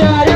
Doctor.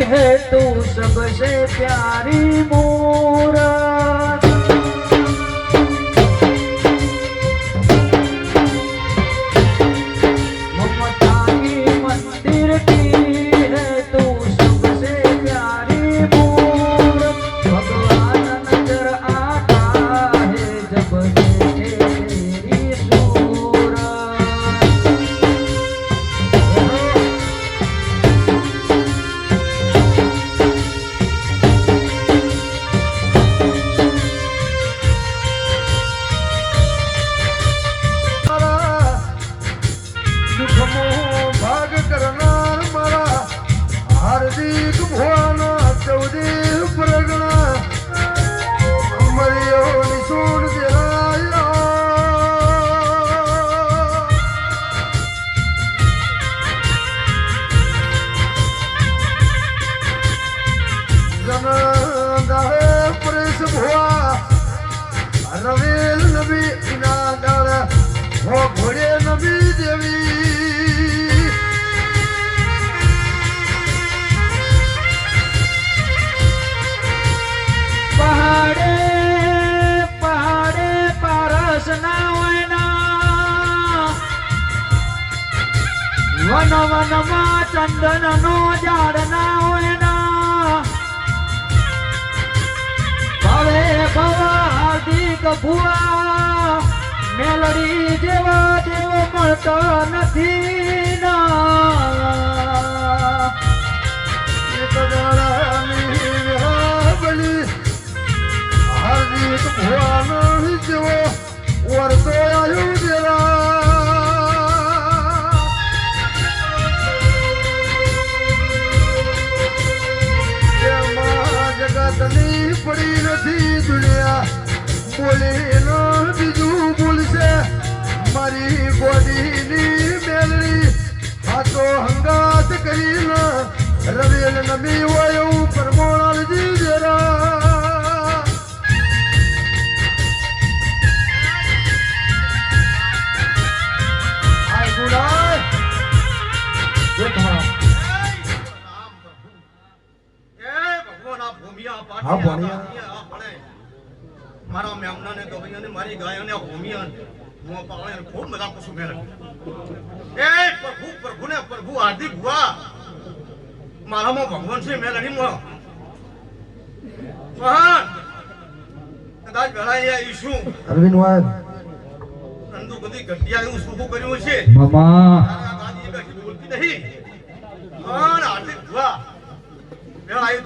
है तू सबसे प्यारी मूरत ભાગ કરનાર મારા હાર્દિક ભુવાના ચૌદે પ્રગણા. અમરિયો નિશુળ જન દાહે પરેશ ભુવા. રવેલ વન વનમાં ચંદન નો ઝાડ ના હોયના ભવે ભવા હાર્દિક ભુવા મેલડી જેવા દેવ મળતો નથી ના. હાર્દિક ભુવાનો જેવો વરસો હાથો હંગાત કરીને રવેલ નમી હોય એવું પરમોણાલજી જરા આય ગુલાય. જે તમારા. હા, ભણ્યા. મારા મારી ગાયોને હોમિયાને હું પાણે ખૂબ બધા કુસુમ મેળ એ પ્રભુ પ્રભુને પ્રભુ હાર્દિક ભુવા. મારામાં ભગવાન છે મેલડી માં. મહાન. કદાચ વેળા એ ઈશું અરવિંદ વાય નંદુ બધી ઘટિયા એવું સુખું કર્યું છે મામા. બોલતી નહીં. મહાન હાર્દિક ભુવા. એ